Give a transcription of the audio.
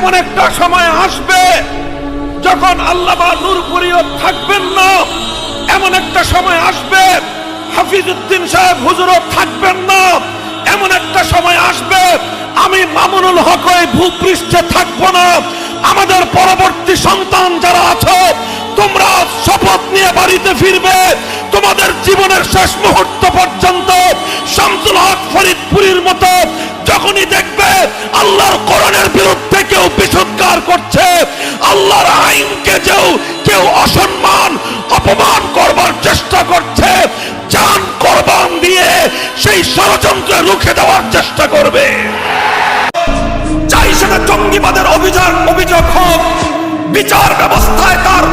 এমন একটা সময় আসবে যখন আল্লামা নূরপুরিও থাকবেন না। এমন একটা সময় আসবে হাফিজউদ্দিন সাহেব হুজুরও থাকবেন না। এমন একটা সময় আসবে আমি মামুনুল হক ওই ভূপৃষ্ঠে থাকব না। আমাদের পরবর্তী সন্তান যারা আছো, তোমরা শপথ নিয়ে বাড়িতে ফিরবে। তোমাদের জীবনের শেষ মুহূর্ত পর্যন্ত শামসুল হক ফরিদপুরীর মতো যখনই দেখবে, আল্লাহর কোরআনের বিরুদ্ধে কেউ বিসৎকার করছে। আল্লাহর আইনকে কেউ কেউ অসম্মান, অপমান করবার চেষ্টা করছে। জান কোরবান দিয়ে সেই ষড়যন্ত্র রুখে দেওয়ার চেষ্টা করবে। চাই সেটা জঙ্গিবাদের অভিযোগ অভিযোগ হোক, বিচার ব্যবস্থায় তার